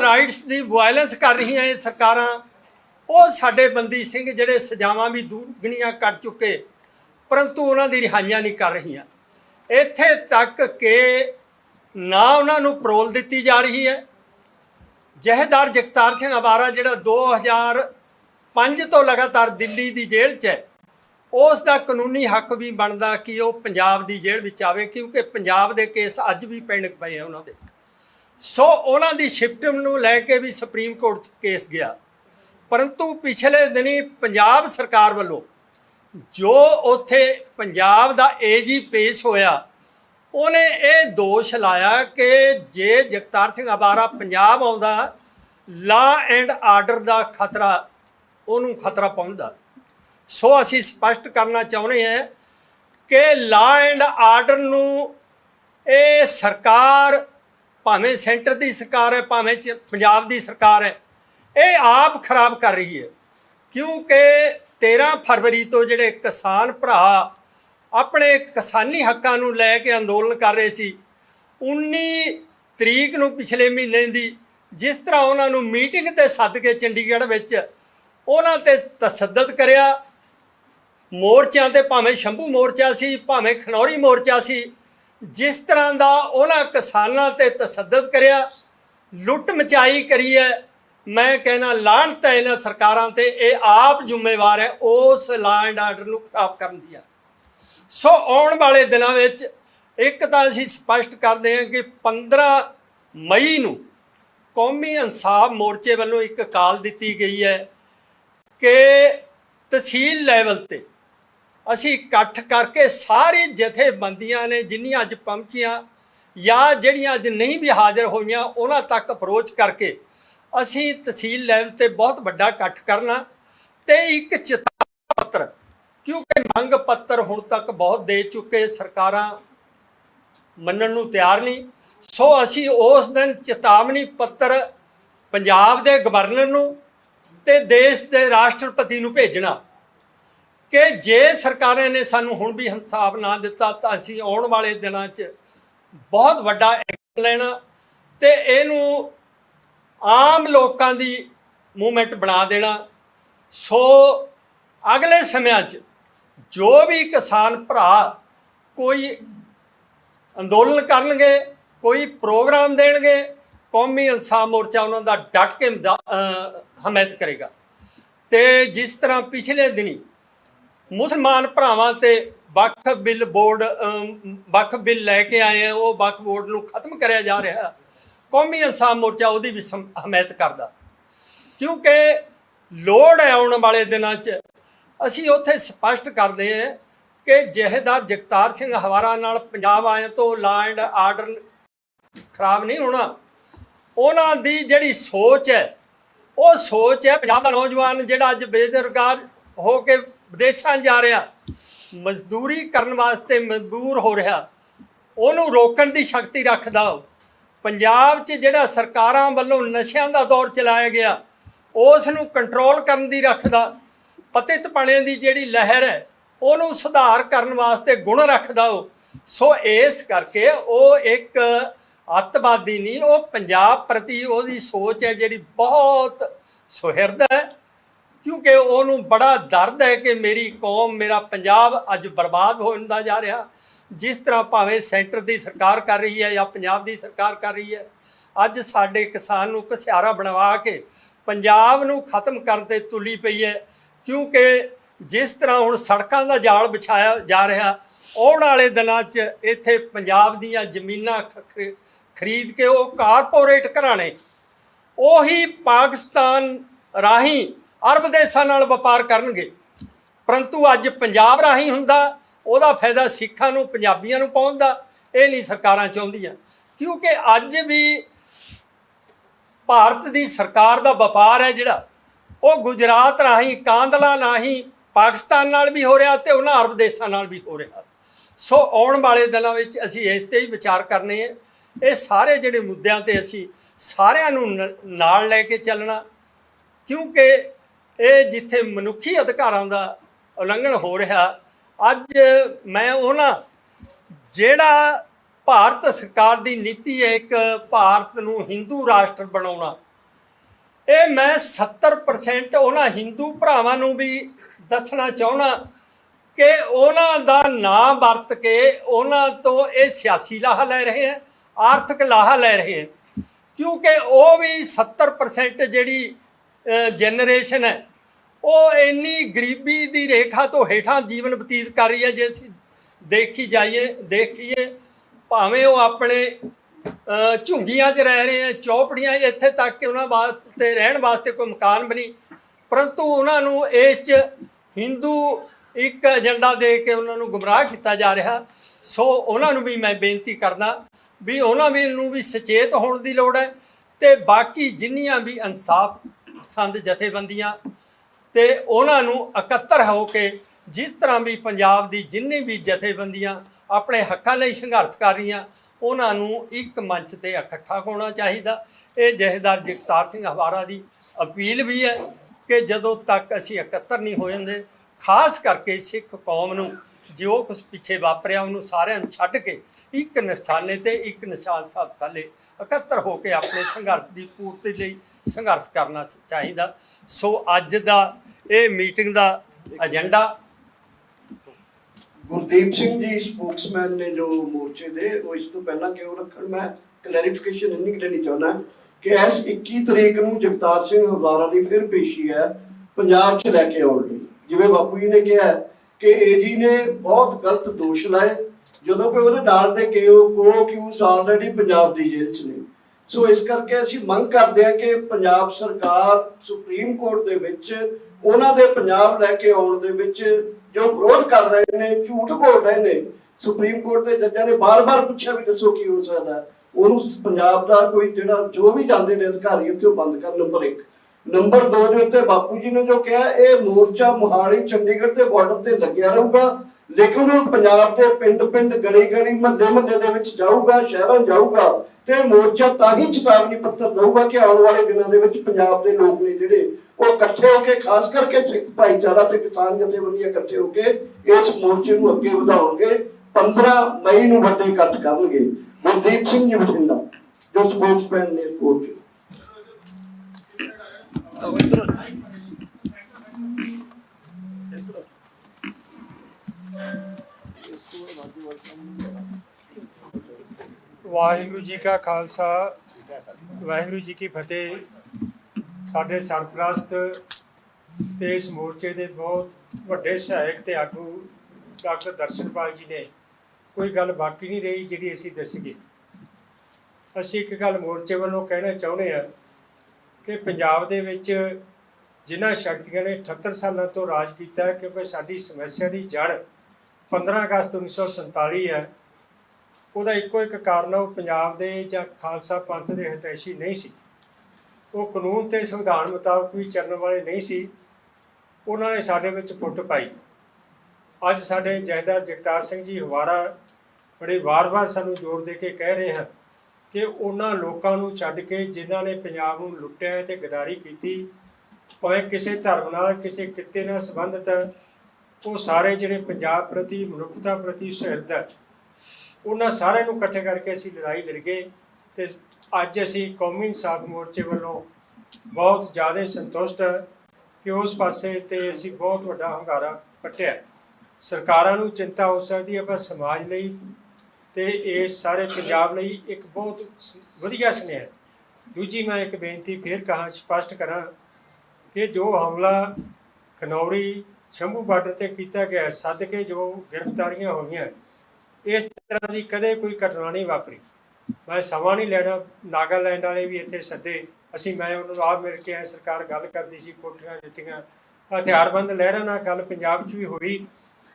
Rights ਦੀ violence ਕਰ ਰਹੀਆਂ ਇਹ ਸਰਕਾਰਾਂ, ਉਹ ਸਾਡੇ ਬੰਦੀ ਸਿੰਘ ਜਿਹੜੇ ਸਜ਼ਾਵਾਂ ਵੀ ਦੁੱਗਣੀਆਂ ਕੱਟ ਚੁੱਕੇ, ਪਰੰਤੂ ਉਹਨਾਂ ਦੀ ਰਿਹਾਈਆਂ ਨਹੀਂ ਕਰ ਰਹੀਆਂ। ਇੱਥੇ ਤੱਕ ਕਿ ਨਾ ਉਹਨਾਂ ਨੂੰ ਪਰੋਲ ਦਿੱਤੀ ਜਾ ਰਹੀ ਹੈ। ਜਹੇਦਾਰ ਜਗਤਾਰ ਸਿੰਘ ਅਵਾਰਾ ਜਿਹੜਾ 2005 ਤੋਂ ਲਗਾਤਾਰ ਦਿੱਲੀ ਦੀ ਜੇਲ੍ਹ 'ਚ ਹੈ, ਉਸ ਦਾ ਕਾਨੂੰਨੀ ਹੱਕ ਵੀ ਬਣਦਾ ਕਿ ਉਹ ਪੰਜਾਬ ਦੀ ਜੇਲ੍ਹ ਵਿੱਚ ਆਵੇ, ਕਿਉਂਕਿ ਪੰਜਾਬ ਦੇ ਕੇਸ ਅੱਜ ਵੀ ਪੈਣ ਪਏ ਆ ਉਹਨਾਂ ਦੇ। ਸੋ ਉਹਨਾਂ ਦੀ ਸ਼ਿਫਟ ਨੂੰ ਲੈ ਕੇ ਵੀ ਸੁਪਰੀਮ ਕੋਰਟ 'ਚ ਕੇਸ ਗਿਆ। ਪਰੰਤੂ ਪਿਛਲੇ ਦਿਨੀ ਪੰਜਾਬ ਸਰਕਾਰ ਵੱਲੋਂ ਜੋ ਉੱਥੇ ਪੰਜਾਬ ਦਾ ਏਜੀ ਪੇਸ਼ ਹੋਇਆ, ਉਹਨੇ ਇਹ ਦੋਸ਼ ਲਾਇਆ ਕਿ ਜੇ ਜਗਤਾਰ ਸਿੰਘ ਅਬਾਰਾ ਪੰਜਾਬ ਆਉਂਦਾ ਲਾ ਐਂਡ ਆਰਡਰ ਦਾ ਖਤਰਾ, ਉਹਨੂੰ ਖਤਰਾ ਪਹੁੰਚਦਾ ਸੋ ਅਸੀਂ ਸਪਸ਼ਟ ਕਰਨਾ ਚਾਹੁੰਦੇ ਹਾਂ ਕਿ ਲਾ ਐਂਡ ਆਰਡਰ ਨੂੰ ਇਹ ਸਰਕਾਰ ਭਾਵੇਂ ਸੈਂਟਰ ਦੀ ਸਰਕਾਰ ਹੈ, ਭਾਵੇਂ ਚ- ਪੰਜਾਬ ਦੀ ਸਰਕਾਰ ਹੈ, ਇਹ ਆਪ ਖਰਾਬ ਕਰ ਰਹੀ ਹੈ। ਕਿਉਂਕਿ 13 ਫਰਵਰੀ ਤੋਂ ਜਿਹੜੇ ਕਿਸਾਨ ਭਰਾ ਆਪਣੇ ਕਿਸਾਨੀ ਹੱਕਾਂ ਨੂੰ ਲੈ ਕੇ ਅੰਦੋਲਨ ਕਰ ਰਹੇ ਸੀ 19 ਤਰੀਕ ਨੂੰ ਪਿਛਲੇ ਮਹੀਨੇ ਦੀ ਜਿਸ ਤਰ੍ਹਾਂ ਉਹਨਾਂ ਨੂੰ ਮੀਟਿੰਗ ਤੇ ਸੱਦ ਕੇ ਚੰਡੀਗੜ੍ਹ ਵਿੱਚ ਉਹਨਾਂ ਤੇ ਤਸੱਦਦ ਕਰਿਆ। ਮੋਰਚਿਆਂ ਤੇ ਭਾਵੇਂ ਸ਼ੰਭੂ ਮੋਰਚਾ ਸੀ, ਭਾਵੇਂ ਖਨੌਰੀ ਮੋਰਚਾ ਸੀ ਜਿਸ ਤਰ੍ਹਾਂ ਦਾ ਉਹਨਾਂ ਕਿਸਾਨਾਂ ਤੇ ਤਸੱਦਦ ਕਰਿਆ, ਲੁੱਟ ਮਚਾਈ ਕਰੀ ਹੈ ਮੈਂ ਕਹਿਣਾ ਲਾਹਣਤ ਹੈ ਇਹਨਾਂ ਸਰਕਾਰਾਂ ਤੇ, ਇਹ ਆਪ ਜ਼ਿੰਮੇਵਾਰ ਹੈ, ਉਸ ਲਾ ਐਂਡ ਆਰਡਰ ਨੂੰ ਖਰਾਬ ਕਰਨ ਦੀ ਸੋ ਆਉਣ ਵਾਲੇ ਦਿਨਾਂ ਵਿੱਚ ਇੱਕ ਤਾਂ ਅਸੀਂ ਸਪਸ਼ਟ ਕਰਦੇ ਹਾਂ ਕਿ 15 ਮਈ ਨੂੰ ਕੌਮੀ ਇਨਸਾਫ ਮੋਰਚੇ ਵੱਲੋਂ ਇੱਕ ਕਾਲ ਦਿੱਤੀ ਗਈ ਹੈ ਕਿ ਤਹਿਸੀਲ ਲੈਵਲ ਤੇ ਅਸੀਂ ਇਕੱਠ ਕਰਕੇ ਸਾਰੇ ਜਥੇਬੰਦੀਆਂ ਨੇ ਜਿੰਨੀਆਂ ਅੱਜ ਪਹੁੰਚੀਆਂ ਜਾਂ ਜਿਹੜੀਆਂ ਅੱਜ ਨਹੀਂ ਵੀ ਹਾਜ਼ਰ ਹੋਈਆਂ, ਉਹਨਾਂ ਤੱਕ ਅਪਰੋਚ ਕਰਕੇ ਅਸੀਂ ਤਹਿਸੀਲ ਲੈਵਲ ਤੇ ਬਹੁਤ ਵੱਡਾ ਇਕੱਠ ਕਰਨਾ ਤੇ ਇੱਕ ਚਿਤਾ ਪੱਤਰ, ਕਿਉਂਕਿ ਮੰਗ ਪੱਤਰ ਹੁਣ ਤੱਕ ਬਹੁਤ ਦੇ ਚੁੱਕੇ ਸਰਕਾਰਾਂ ਮੰਨਣ ਨੂੰ ਤਿਆਰ ਨਹੀਂ। ਸੋ ਅਸੀਂ ਉਸ ਦਿਨ ਚੇਤਾਵਨੀ ਪੱਤਰ ਪੰਜਾਬ ਦੇ ਗਵਰਨਰ ਨੂੰ ਤੇ ਦੇਸ਼ ਦੇ ਰਾਸ਼ਟਰਪਤੀ ਨੂੰ ਭੇਜਣਾ। ਕਿ ਜੇ ਸਰਕਾਰਾਂ ਨੇ ਸਾਨੂੰ ਹੁਣ ਵੀ ਇਨਸਾਫ ਨਾ ਦਿੱਤਾ ਤਾਂ ਅਸੀਂ ਆਉਣ ਵਾਲੇ ਦਿਨਾਂ 'ਚ ਬਹੁਤ ਵੱਡਾ ਐਕਸ਼ਨ ਲੈਣਾ ਤੇ ਇਹਨੂੰ ਆਮ ਲੋਕਾਂ ਦੀ ਮੂਵਮੈਂਟ ਬਣਾ ਦੇਣਾ। ਸੋ ਅਗਲੇ ਸਮਿਆਂ 'ਚ ਜੋ ਵੀ ਕਿਸਾਨ ਭਰਾ ਕੋਈ ਅੰਦੋਲਨ ਕਰਨਗੇ, ਕੋਈ ਪ੍ਰੋਗਰਾਮ ਦੇਣਗੇ, ਕੌਮੀ ਇਨਸਾਫ ਮੋਰਚਾ ਉਹਨਾਂ ਦਾ ਡਟ ਕੇ ਹਮਾਇਤ ਕਰੇਗਾ। ਤੇ ਜਿਸ ਤਰ੍ਹਾਂ ਪਿਛਲੇ ਦਿਨੀ ਮੁਸਲਮਾਨ ਭਰਾਵਾਂ ਤੇ ਵਕਫ ਬਿੱਲ ਬੋਰਡ ਅਮ, ਵਕਫ ਬਿੱਲ ਲੈ ਕੇ ਆਏ ਆ ਉਹ ਵਕਫ ਬੋਰਡ ਨੂੰ ਖਤਮ ਕਰਿਆ ਜਾ ਰਿਹਾ। ਕੌਮੀ ਇਨਸਾਫ ਮੋਰਚਾ ਉਹਦੀ ਵੀ ਸਮ- ਹਮਾਇਤ ਕਰਦਾ। ਕਿਉਂਕਿ ਲੋੜ ਹੈ ਆਉਣ ਵਾਲੇ ਦਿਨਾਂ 'ਚ। ਅਸੀਂ ਉੱਥੇ ਸਪਸ਼ਟ ਕਰਦੇ ਹਾਂ ਕਿ ਜਹੇਦਾਰ ਜਗਤਾਰ ਸਿੰਘ ਹਵਾਰਾ ਨਾਲ ਪੰਜਾਬ ਆਏ ਤੋਂ ਲਾ ਐਂਡ ਆਰਡਰ ਖਰਾਬ ਨਹੀਂ ਹੋਣਾ। ਉਹਨਾਂ ਦੀ ਜਿਹੜੀ ਸੋਚ ਹੈ ਉਹ ਸੋਚ ਹੈ ਪੰਜਾਬ ਦਾ ਨੌਜਵਾਨ ਜਿਹੜਾ ਅੱਜ ਬੇਰੁਜ਼ਗਾਰ ਹੋ ਕੇ ਵਿਦੇਸ਼ਾਂ ਜਾ ਰਿਹਾ, ਮਜ਼ਦੂਰੀ ਕਰਨ ਵਾਸਤੇ ਮਜਬੂਰ ਹੋ ਰਿਹਾ, ਉਹਨੂੰ ਰੋਕਣ ਦੀ ਸ਼ਕਤੀ ਰੱਖਦਾ ਉਹ। ਪੰਜਾਬ 'ਚ ਜਿਹੜਾ ਸਰਕਾਰਾਂ ਵੱਲੋਂ ਨਸ਼ਿਆਂ ਦਾ ਦੌਰ ਚਲਾਇਆ ਗਿਆ ਉਸ ਨੂੰ ਕੰਟਰੋਲ ਕਰਨ ਦੀ ਰੱਖਦਾ, ਪਤਿਤ ਪਣੇ ਦੀ ਜਿਹੜੀ ਲਹਿਰ ਹੈ, ਉਹਨੂੰ ਸੁਧਾਰ ਕਰਨ ਵਾਸਤੇ ਗੁਣ ਰੱਖਦਾ ਉਹ। ਸੋ ਇਸ ਕਰਕੇ ਉਹ ਇੱਕ ਅੱਤਵਾਦੀ ਨਹੀਂ, ਉਹ ਪੰਜਾਬ ਪ੍ਰਤੀ ਉਹਦੀ ਸੋਚ ਹੈ ਜਿਹੜੀ ਬਹੁਤ ਸੁਹਿਰਦ ਹੈ। ਕਿਉਂਕਿ ਉਹਨੂੰ ਬੜਾ ਦਰਦ ਹੈ ਕਿ ਮੇਰੀ ਕੌਮ, ਮੇਰਾ ਪੰਜਾਬ ਅੱਜ ਬਰਬਾਦ ਹੁੰਦਾ ਜਾ ਰਿਹਾ। ਜਿਸ ਤਰ੍ਹਾਂ ਭਾਵੇਂ ਸੈਂਟਰ ਦੀ ਸਰਕਾਰ ਕਰ ਰਹੀ ਹੈ ਜਾਂ ਪੰਜਾਬ ਦੀ ਸਰਕਾਰ ਕਰ ਰਹੀ ਹੈ, ਅੱਜ ਸਾਡੇ ਕਿਸਾਨ ਨੂੰ ਘਸਿਆਰਾ ਬਣਵਾ ਕੇ ਪੰਜਾਬ ਨੂੰ ਖਤਮ ਕਰਨ ਤੇ ਤੁਲੀ ਪਈ ਹੈ। ਕਿਉਂਕਿ ਜਿਸ ਤਰ੍ਹਾਂ ਹੁਣ ਸੜਕਾਂ ਦਾ ਜਾਲ ਵਿਛਾਇਆ ਜਾ ਰਿਹਾ, ਆਉਣ ਵਾਲੇ ਦਿਨਾਂ 'ਚ ਇੱਥੇ ਪੰਜਾਬ ਦੀਆਂ ਜ਼ਮੀਨਾਂ ਖ- ਖਰੀਦ ਕੇ ਉਹ ਕਾਰਪੋਰੇਟ ਘਰਾਣੇ, ਉਹੀ ਪਾਕਿਸਤਾਨ ਰਾਹੀਂ ਅਰਬ ਦੇਸ਼ਾਂ ਨਾਲ ਵਪਾਰ ਕਰਨਗੇ। ਪਰੰਤੂ ਅੱਜ ਪੰਜਾਬ ਰਾਹੀਂ ਹੁੰਦਾ, ਉਹਦਾ ਫਾਇਦਾ ਸਿੱਖਾਂ ਨੂੰ, ਪੰਜਾਬੀਆਂ ਨੂੰ ਪਹੁੰਚਦਾ ਇਹ ਨਹੀਂ ਸਰਕਾਰਾਂ ਚਾਹੁੰਦੀਆਂ। ਕਿਉਂਕਿ ਅੱਜ ਵੀ ਭਾਰਤ ਦੀ ਸਰਕਾਰ ਦਾ ਵਪਾਰ ਹੈ ਜਿਹੜਾ, ਉਹ ਗੁਜਰਾਤ ਰਾਹੀਂ, ਕਾਂਦਲਾ ਰਾਹੀਂ, ਪਾਕਿਸਤਾਨ ਨਾਲ ਵੀ ਹੋ ਰਿਹਾ ਤੇ ਉਹਨਾਂ ਅਰਬ ਦੇਸ਼ਾਂ ਨਾਲ ਵੀ ਹੋ ਰਿਹਾ। ਸੋ ਆਉਣ ਵਾਲੇ ਦਿਨਾਂ ਵਿੱਚ ਅਸੀਂ ਇਸ ਤੇ ਹੀ ਵਿਚਾਰ ਕਰਨੇ ਹੈ ਇਹ ਸਾਰੇ ਜਿਹੜੇ ਮੁੱਦਿਆਂ ਤੇ ਅਸੀਂ ਸਾਰਿਆਂ ਨੂੰ ਨ- ਨਾਲ ਲੈ ਕੇ ਚੱਲਣਾ, ਕਿਉਂਕਿ ਇਹ ਜਿੱਥੇ ਮਨੁੱਖੀ ਅਧਿਕਾਰਾਂ ਦਾ ਉਲੰਘਣ ਹੋ ਰਿਹਾ, ਅੱਜ ਮੈਂ ਉਹਨਾਂ, ਜਿਹੜਾ ਭਾਰਤ ਸਰਕਾਰ ਦੀ ਨੀਤੀ ਹੈ ਇੱਕ ਭਾਰਤ ਨੂੰ ਹਿੰਦੂ ਰਾਸ਼ਟਰ ਬਣਾਉਣਾ, ਇਹ ਮੈਂ 70% ਉਹਨਾਂ ਹਿੰਦੂ ਭਰਾਵਾਂ ਨੂੰ ਵੀ ਦੱਸਣਾ ਚਾਹੁੰਦਾ ਕਿ ਉਹਨਾਂ ਦਾ ਨਾਂ ਵਰਤ ਕੇ ਉਹਨਾਂ ਤੋਂ ਇਹ ਸਿਆਸੀ ਲਾਹਾ ਲੈ ਰਹੇ ਹੈ, ਆਰਥਿਕ ਲਾਹਾ ਲੈ ਰਹੇ ਹੈ, ਕਿਉਂਕਿ ਉਹ ਵੀ 70% ਜਿਹੜੀ ਜਨਰੇਸ਼ਨ ਹੈ। ਉਹ ਇੰਨੀ ਗਰੀਬੀ ਦੀ ਰੇਖਾ ਤੋਂ ਹੇਠਾਂ ਜੀਵਨ ਬਤੀਤ ਕਰ ਰਹੀ ਹੈ, ਜੇ ਅਸੀਂ ਦੇਖੀ ਜਾਈਏ, ਦੇਖੀਏ, ਭਾਵੇਂ ਉਹ ਆਪਣੇ ਝੁੰਗੀਆਂ 'ਚ ਰਹਿ ਰਹੇ ਆ ਚੌਪੜੀਆਂ, ਇੱਥੇ ਤੱਕ ਕਿ ਉਹਨਾਂ ਵਾਸਤੇ, ਰਹਿਣ ਵਾਸਤੇ ਕੋਈ ਮਕਾਨ ਬਣੀ ਪਰੰਤੂ ਉਹਨਾਂ ਨੂੰ ਇਸ 'ਚ ਹਿੰਦੂ ਇੱਕ ਏਜੰਡਾ ਦੇ ਕੇ ਉਹਨਾਂ ਨੂੰ ਗੁੰਮਰਾਹ ਕੀਤਾ ਜਾ ਰਿਹਾ। ਸੋ ਉਹਨਾਂ ਨੂੰ ਵੀ ਮੈਂ ਬੇਨਤੀ ਕਰਦਾ ਵੀ ਉਹਨਾਂ ਵੀ ਨੂੰ ਵੀ ਸੁਚੇਤ ਹੋਣ ਦੀ ਲੋੜ ਹੈ ਤੇ ਬਾਕੀ ਜਿੰਨੀਆਂ ਵੀ ਇਨਸਾਫ ਪਸੰਦ ਜਥੇਬੰਦੀਆਂ ਤੇ ਉਹਨਾਂ ਨੂੰ ਇਕੱਤਰ ਹੋ ਕੇ ਜਿਸ ਤਰ੍ਹਾਂ ਵੀ ਪੰਜਾਬ ਦੀ ਜਿੰਨੀ ਵੀ ਜਥੇਬੰਦੀਆਂ ਆਪਣੇ ਹੱਕਾਂ ਲਈ ਸੰਘਰਸ਼ ਕਰ ਰਹੀਆਂ, ਉਹਨਾਂ ਨੂੰ ਇੱਕ ਮੰਚ ਤੇ ਇਕੱਠਾ ਹੋਣਾ ਚਾਹੀਦਾ। ਇਹ ਜਥੇਦਾਰ ਜਗਤਾਰ ਸਿੰਘ ਹਵਾਰਾ ਦੀ ਅਪੀਲ ਵੀ ਹੈ ਕਿ ਜਦੋਂ ਤੱਕ ਅਸੀਂ ਇਕੱਤਰ ਨਹੀਂ ਹੋ ਜਾਂਦੇ, ਖਾਸ ਕਰਕੇ ਸਿੱਖ ਕੌਮ ਨੂੰ ਜੋ ਕੁਝ ਪਿੱਛੇ ਵਾਪਰਿਆ, ਉਹਨੂੰ ਸਾਰਿਆਂ ਨੂੰ ਛੱਡ ਕੇ ਇੱਕ ਨਿਸ਼ਾਨੇ ਤੇ ਇੱਕ ਨਿਸ਼ਾਨ ਸਾਹਿਬ ਥੱਲੇ ਇਕੱਤਰ ਹੋ ਕੇ ਆਪਣੇ ਸੰਘਰਸ਼ ਦੀ ਪੂਰਤੀ ਲਈ ਸੰਘਰਸ਼ ਕਰਨਾ ਚਾਹੀਦਾ। ਸੋ ਅੱਜ ਦਾ ਇਹ ਮੀਟਿੰਗ ਦਾ ਏਜੰਡਾ ਗੁਰਦੀਪ ਸਿੰਘ ਜੀ, ਸਪੋਕਸਮੈਨ ਨੇ ਜੋ ਮੋਰਚੇ ਦੇ, ਉਹ ਇਸ ਤੋਂ ਪਹਿਲਾਂ ਕਿਉਂ ਰੱਖਣ? ਮੈਂ ਕਲੈਰੀਫਿਕੇਸ਼ਨ ਇੰਨੀ ਦੇਣੀ ਚਾਹੁੰਦਾ ਕਿ ਇਸ 21 ਤਰੀਕ ਨੂੰ ਜਗਤਾਰ ਸਿੰਘ ਹਜ਼ਾਰਾ ਦੀ ਫਿਰ ਪੇਸ਼ੀ ਹੈ, ਪੰਜਾਬ 'ਚ ਲੈ ਕੇ ਆਉਣ ਲਈ। ਜਿਵੇਂ ਬਾਪੂ ਜੀ ਨੇ ਕਿਹਾ ਕਿ ਏਜੀ ਨੇ ਬਹੁਤ ਗਲਤ ਦੋਸ਼ ਲਾਏ। ਜਦੋਂ ਕਿ ਉਹਦੇ ਨਾਲ ਦੇ ਕਿਉ ਕੋ ਕਿਊਸ ਆਲਰੇਡੀ ਪੰਜਾਬ ਦੀ ਜੇਲ੍ਹ 'ਚ ਨੇ। ਸੋ ਇਸ ਕਰਕੇ ਅਸੀਂ ਮੰਗ ਕਰਦੇ ਹਾਂ ਕਿ ਪੰਜਾਬ ਸਰਕਾਰ ਸੁਪਰੀਮ ਕੋਰਟ ਦੇ ਵਿੱਚ ਉਹਨਾਂ ਦੇ ਪੰਜਾਬ ਲੈ ਕੇ ਆਉਣ ਦੇ ਵਿੱਚ ਜੋ ਵਿਰੋਧ ਕਰ ਰਹੇ ਨੇ, ਝੂਠ ਬੋਲ ਰਹੇ ਨੇ, ਸੁਪਰੀਮ ਕੋਰਟ ਦੇ ਜੱਜਾਂ ਨੇ ਬਾਰ-ਬਾਰ ਪੁੱਛਿਆ ਵੀ ਦੱਸੋ ਕੀ ਹੋ ਸਕਦਾ। ਉਹਨੂੰ ਪੰਜਾਬ ਦਾ ਕੋਈ ਜਿਹੜਾ ਜੋ ਵੀ ਜਾਂਦੇ ਨੇ ਅਧਿਕਾਰੀ, ਉੱਥੇ ਉਹ ਬੰਦ ਕਰ ਨੰਬਰ 1 ਨੰਬਰ 2 ਦੇ ਉੱਤੇ ਬਾਪੂ ਜੀ ਨੇ ਜੋ ਕਿਹਾ, ਇਹ ਮੋਰਚਾ ਮੋਹਾਲੀ, ਚੰਡੀਗੜ੍ਹ ਦੇ ਬਾਰਡਰ ਤੇ ਲੱਗਿਆ ਰਹੂਗਾ। ਲੇਕਿਨ ਉਹ ਪੰਜਾਬ ਦੇ ਪਿੰਡ-ਪਿੰਡ, ਗਲੀ-ਗਲੀ ਮਹੱਲੇ-ਮਹੱਲੇ ਦੇ ਵਿੱਚ ਜਾਊਗਾ, ਸ਼ਹਿਰਾਂ ਜਾਊਗਾ ਤੇ ਮੋਰਚਾ ਤਾਂ ਹੀ ਚੇਤਾਵਨੀ ਪੱਤਰ ਦਊਗਾ ਕਿ ਆਉਣ ਵਾਲੇ ਦਿਨਾਂ ਦੇ ਵਿੱਚ ਪੰਜਾਬ ਦੇ ਲੋਕ ਨੇ ਜਿਹੜੇ ਉਹ ਇਕੱਠੇ ਹੋ ਕੇ, ਖਾਸ ਕਰਕੇ ਸਿੱਖ ਭਾਈਚਾਰਾ ਤੇ ਕਿਸਾਨ ਜਥੇਬੰਦੀਆਂ ਇਕੱਠੇ ਹੋ ਕੇ ਇਸ ਮੋਰਚੇ ਨੂੰ ਅੱਗੇ ਵਧਾਉਣਗੇ। 15 ਮਈ ਨੂੰ ਵੱਡੇ ਇਕੱਠ ਕਰਨਗੇ। ਗੁਰਦੀਪ ਸਿੰਘ ਜੀ ਬਠਿੰਡਾ, ਜੋ ਸਪੋਕਸਮੈਨ ਨੇ ਕੋਰਟ ਵਾਹਿਗੁਰੂ ਜੀ ਕਾ ਖਾਲਸਾ, ਵਾਹਿਗੁਰੂ ਜੀ ਕੀ ਫਤਿਹ। ਸਾਡੇ ਸਰਪ੍ਰਸਤ ਤੇ ਇਸ ਮੋਰਚੇ ਦੇ ਬਹੁਤ ਵੱਡੇ ਸਹਾਇਕ ਤੇ ਆਗੂ ਡਾਕਟਰ ਦਰਸ਼ਨਪਾਲ ਜੀ ਨੇ ਕੋਈ ਗੱਲ ਬਾਕੀ ਨਹੀਂ ਰਹੀ ਜਿਹੜੀ ਅਸੀਂ ਦੱਸੀਏ। ਅਸੀਂ ਇੱਕ ਗੱਲ ਮੋਰਚੇ ਵੱਲੋਂ ਕਹਿਣਾ ਚਾਹੁੰਦੇ ਹਾਂ ਕਿ ਪੰਜਾਬ ਦੇ ਵਿੱਚ ਜਿਨ੍ਹਾਂ ਸ਼ਕਤੀਆਂ ਨੇ 78 ਸਾਲਾਂ ਤੋਂ ਰਾਜ ਕੀਤਾ ਕਿਉਂਕਿ ਸਾਡੀ ਸਮੱਸਿਆ ਦੀ ਜੜ 15 ਅਗਸਤ 1947 ਹੈ, ਉਹਦਾ ਇੱਕੋ ਇੱਕ ਕਾਰਨ ਉਹ ਪੰਜਾਬ ਦੇ ਜਾਂ ਖਾਲਸਾ ਪੰਥ ਦੇ ਹਿਤੈਸ਼ੀ ਨਹੀਂ ਸੀ। ਉਹ ਕਾਨੂੰਨ ਤੇ ਸੰਵਿਧਾਨ ਮੁਤਾਬਕ ਵੀ ਚੱਲਣ ਵਾਲੇ ਨਹੀਂ ਸੀ, ਉਹਨਾਂ ਨੇ ਸਾਡੇ ਵਿੱਚ ਫੁੱਟ ਪਾਈ। ਅੱਜ ਸਾਡੇ ਜਹਦਾਰ ਜਗਤਾਰ ਸਿੰਘ ਜੀ ਹਵਾਰਾ ਬੜੇ ਵਾਰ-ਵਾਰ ਸਾਨੂੰ ਜ਼ੋਰ ਦੇ ਕੇ ਕਹਿ ਰਹੇ ਹਨ ਕਿ ਉਹਨਾਂ ਲੋਕਾਂ ਨੂੰ ਛੱਡ ਕੇ ਜਿਨ੍ਹਾਂ ਨੇ ਪੰਜਾਬ ਨੂੰ ਲੁੱਟਿਆ ਤੇ ਗਦਾਰੀ ਕੀਤੀ, ਭਾਵੇਂ ਕਿਸੇ ਧਰਮ ਨਾਲ, ਕਿਸੇ ਕਿੱਤੇ ਨਾਲ ਸੰਬੰਧਿਤ ਉਹ ਸਾਰੇ ਜਿਹੜੇ ਪੰਜਾਬ ਪ੍ਰਤੀ, ਮਨੁੱਖਤਾ ਪ੍ਰਤੀ ਸੁਹਿਰਦ ਹੈ, ਉਹਨਾਂ ਸਾਰਿਆਂ ਨੂੰ ਇਕੱਠੇ ਕਰਕੇ ਅਸੀਂ ਲੜਾਈ ਲੜ ਗਏ ਤੇ ਅੱਜ ਅਸੀਂ ਕੌਮੀ ਇਨਸਾਫ ਮੋਰਚੇ ਵੱਲੋਂ ਬਹੁਤ ਜ਼ਿਆਦਾ ਸੰਤੁਸ਼ਟ ਹਾਂ ਕਿ ਉਸ ਪਾਸੇ ਤੇ ਅਸੀਂ ਬਹੁਤ ਵੱਡਾ ਹੰਗਾਰਾ ਕੱਟਿਆ ਸਰਕਾਰਾਂ ਨੂੰ ਚਿੰਤਾ ਹੋ ਸਕਦੀ ਹੈ, ਪਰ ਸਮਾਜ ਲਈ ਤੇ ਇਸ ਸਾਰੇ ਪੰਜਾਬ ਲਈ ਇੱਕ ਬਹੁਤ ਸ- ਵਧੀਆ ਸੁਨੇਹਾ ਹੈ। ਦੂਜੀ ਮੈਂ ਇੱਕ ਬੇਨਤੀ ਫੇਰ ਕਹਾਂ, ਸਪਸ਼ਟ ਕਰਾਂ ਕਿ ਜੋ ਹਮਲਾ ਖਨੌਰੀ ਸ਼ੰਭੂ ਬਾਰਡਰ ਤੇ ਕੀਤਾ ਗਿਆ ਸੱਦ ਕੇ ਜੋ ਗ੍ਰਿਫਤਾਰੀਆਂ ਹੋਈਆਂ, ਇਸ ਤਰ੍ਹਾਂ ਦੀ ਕਦੇ ਕੋਈ ਘਟਨਾ ਨਹੀਂ ਵਾਪਰੀ। ਮੈਂ ਸਮਾਂ ਨਹੀਂ ਲੈਣਾ, ਨਾਗਾਲੈਂਡ ਵਾਲੇ ਵੀ ਇੱਥੇ ਸੱਦੇ, ਅਸੀਂ, ਮੈਂ ਉਹਨੂੰ ਆਪ ਮਿਲ ਕੇ ਆਏ, ਸਰਕਾਰ ਗੱਲ ਕਰਦੀ ਸੀ, ਕੋਠੀਆਂ ਦਿੱਤੀਆਂ, ਹਥਿਆਰਬੰਦ ਲਹਿਰਾਂ ਨਾਲ ਗੱਲ ਪੰਜਾਬ 'ਚ ਵੀ ਹੋਈ,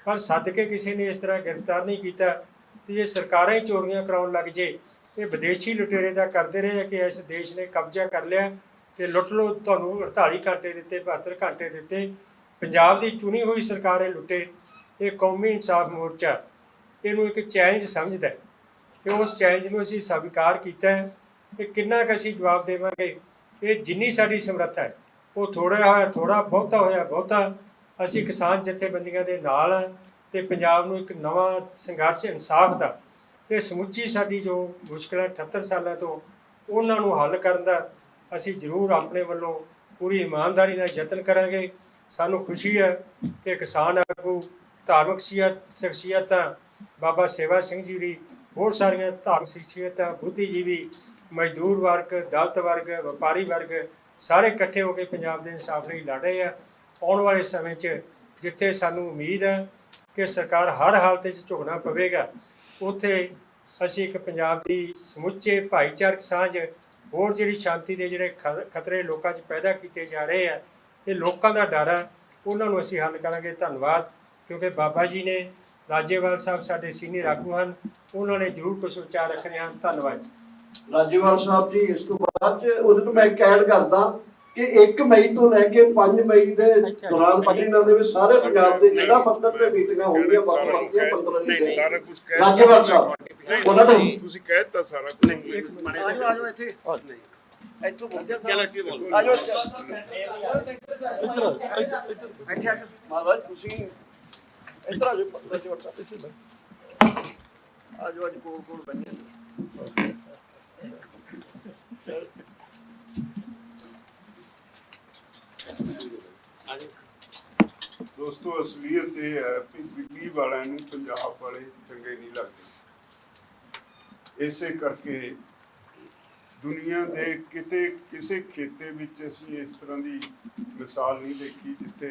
ਪਰ ਸੱਦ ਕੇ ਕਿਸੇ ਨੇ ਇਸ ਤਰ੍ਹਾਂ ਗ੍ਰਿਫਤਾਰ ਨਹੀਂ ਕੀਤਾ। ਤੇ ਜੇ ਸਰਕਾਰਾਂ ਹੀ ਚੋਰੀਆਂ ਕਰਾਉਣ ਲੱਗ ਜੇ। ਇਹ ਵਿਦੇਸ਼ੀ ਲੁਟੇਰੇ ਦਾ ਕਰਦੇ ਰਹੇ ਆ ਕਿ ਇਸ ਦੇਸ਼ ਨੇ ਕਬਜ਼ਾ ਕਰ ਲਿਆ ਤੇ ਲੁੱਟ ਲੋ ਤੁਹਾਨੂੰ 48 ਘੰਟੇ ਦਿੱਤੇ 72 ਘੰਟੇ ਦਿੱਤੇ। ਪੰਜਾਬ ਦੀ ਚੁਣੀ ਹੋਈ ਸਰਕਾਰ ਇਹ ਲੁੱਟੇ। ਇਹ ਕੌਮੀ ਇਨਸਾਫ ਮੋਰਚਾ। ਇਹਨੂੰ ਇੱਕ ਚੈਲੰਜ ਸਮਝਦਾ ਹੈ ਤੇ ਉਸ ਚੈਲੰਜ ਨੂੰ ਅਸੀਂ ਸਵੀਕਾਰ ਕੀਤਾ ਹੈ। ਕਿ ਕਿੰਨਾ ਕੁ ਅਸੀਂ ਜਵਾਬ ਦੇਵਾਂਗੇ? ਇਹ ਜਿੰਨੀ ਸਾਡੀ ਸਮਰੱਥਾ ਹੈ, ਉਹ ਥੋੜਾ ਹੋਇਆ ਥੋੜਾ ਬਹੁਤਾ ਹੋਇਆ, ਬਹੁਤਾ। ਅਸੀਂ ਕਿਸਾਨ ਜਥੇਬੰਦੀਆਂ ਦੇ ਨਾਲ ਹਾਂ। ਤੇ ਪੰਜਾਬ ਨੂੰ ਇੱਕ ਨਵਾਂ ਸੰਘਰਸ਼ ਇਨਸਾਫ ਦਾ ਤੇ ਸਮੁੱਚੀ ਸਾਡੀ ਜੋ ਮੁਸ਼ਕਲਾਂ 78 ਸਾਲਾਂ ਤੋਂ ਉਹਨਾਂ ਨੂੰ ਹੱਲ ਕਰਨ ਦਾ ਅਸੀਂ ਜ਼ਰੂਰ ਆਪਣੇ ਵੱਲੋਂ ਪੂਰੀ ਇਮਾਨਦਾਰੀ ਨਾਲ ਯਤਨ ਕਰਾਂਗੇ। ਸਾਨੂੰ ਖੁਸ਼ੀ ਹੈ ਕਿ ਕਿਸਾਨ ਆਗੂ, ਧਾਰਮਿਕ ਸ਼ਖਸੀਅਤ, ਸ਼ਖਸੀਅਤਾਂ, ਬਾਬਾ ਸੇਵਾ ਸਿੰਘ ਜੀ ਵੀ ਹੋਰ ਸਾਰੀਆਂ ਧਾਰਮਿਕ ਸ਼ਖਸੀਅਤਾਂ, ਬੁੱਧੀਜੀਵੀ, ਮਜ਼ਦੂਰ ਵਰਗ ਦਲਤ ਵਰਗ, ਵਪਾਰੀ ਵਰਗ ਸਾਰੇ ਇਕੱਠੇ ਹੋ ਕੇ ਪੰਜਾਬ ਦੇ ਇਨਸਾਫ ਲਈ ਲੜ ਰਹੇ ਆ। ਆਉਣ ਵਾਲੇ ਸਮੇਂ 'ਚ ਜਿੱਥੇ ਸਾਨੂੰ ਉਮੀਦ ਹੈ ਕਿ ਸਰਕਾਰ ਹਰ ਹਾਲਤ 'ਚ ਝੁਕਣਾ ਪਵੇਗਾ। ਉੱਥੇ ਅਸੀਂ ਇੱਕ ਪੰਜਾਬ ਦੀ ਸਮੁੱਚੇ ਭਾਈਚਾਰਕ ਸਾਂਝ, ਹੋਰ ਜਿਹੜੀ ਸ਼ਾਂਤੀ ਦੇ ਜਿਹੜੇ ਖ- ਖਤਰੇ ਲੋਕਾਂ 'ਚ ਪੈਦਾ ਕੀਤੇ ਜਾ ਰਹੇ ਆ, ਇਹ ਲੋਕਾਂ ਦਾ ਡਰ ਹੈ ਉਹਨਾਂ ਨੂੰ ਅਸੀਂ ਹੱਲ ਕਰਾਂਗੇ। ਧੰਨਵਾਦ, ਕਿਉਂਕਿ ਬਾਬਾ ਜੀ ਨੇ, ਰਾਜੇਵਾਲ ਸਾਹਿਬ ਸਾਡੇ ਸੀਨੀਅਰ ਆਗੂ ਹਨ, ਉਹਨਾਂ ਨੇ ਜ਼ਰੂਰ ਕੁਝ ਵਿਚਾਰ ਰੱਖਣੇ ਹਨ। ਧੰਨਵਾਦ ਰਾਜੇਵਾਲ ਸਾਹਿਬ ਜੀ, ਇਸ ਤੋਂ ਬਾਅਦ ਉਹਦੇ ਤੋਂ ਮੈਂ ਇੱਕ ਐਡ ਕਰਦਾ। ਕਿ 1 ਮਈ ਤੋਂ ਲੈ ਕੇ 5 ਮਈ ਦੇ ਦੌਰਾਨ ਪਟਨਾ ਦੇ ਵਿੱਚ ਸਾਰੇ ਪੰਜਾਬ ਦੇ ਜ਼ਿਲ੍ਹਾ ਪੱਧਰ ਤੇ ਮੀਟਿੰਗਾਂ ਹੋਣਗੀਆਂ ਵੱਖ ਵੱਖ ਦੀਆਂ 15 ਨਹੀਂ ਦਿਨ ਸਾਰਾ ਕੁਝ ਕਹਿ ਰਾਜੇਵਾਲ ਸਾਹਿਬ ਉਹਨਾਂ ਤੋਂ ਤੁਸੀਂ ਕਹਿ ਦਿੱਤਾ ਸਾਰਾ ਕੁਝ ਨਹੀਂ ਆਜੋ ਆਜੋ ਇੱਥੇ। ਇੱਥੋਂ ਬੋਲਦੇ ਚਲੋ ਕੀ ਬੋਲ। ਆਜੋ ਇੱਥੇ। ਆਜੋ ਮਹਾਰਾਜ ਤੁਸੀਂ ਇੱਧਰ ਆ ਜਾਓ ਰਾਜੇਵਾਲ ਸਾਹਿਬ ਆਜੋ ਅੱਜ ਕੋਲ ਕੋਲ ਬੰਨੇ ਦੋਸਤੋ, ਅਸਲੀਅਤ ਇਹ ਹੈ ਕਿ ਦਿੱਲੀ ਵਾਲਿਆਂ ਨੂੰ ਪੰਜਾਬ ਵਾਲੇ ਚੰਗੇ ਨਹੀਂ ਲੱਗਦੇ। ਇਸੇ ਕਰਕੇ ਦੁਨੀਆ ਦੇ ਕਿਤੇ ਕਿਸੇ ਖੇਤੇ ਵਿੱਚ ਅਸੀਂ ਇਸ ਤਰ੍ਹਾਂ ਦੀ ਮਿਸਾਲ ਨਹੀਂ ਦੇਖੀ ਜਿੱਥੇ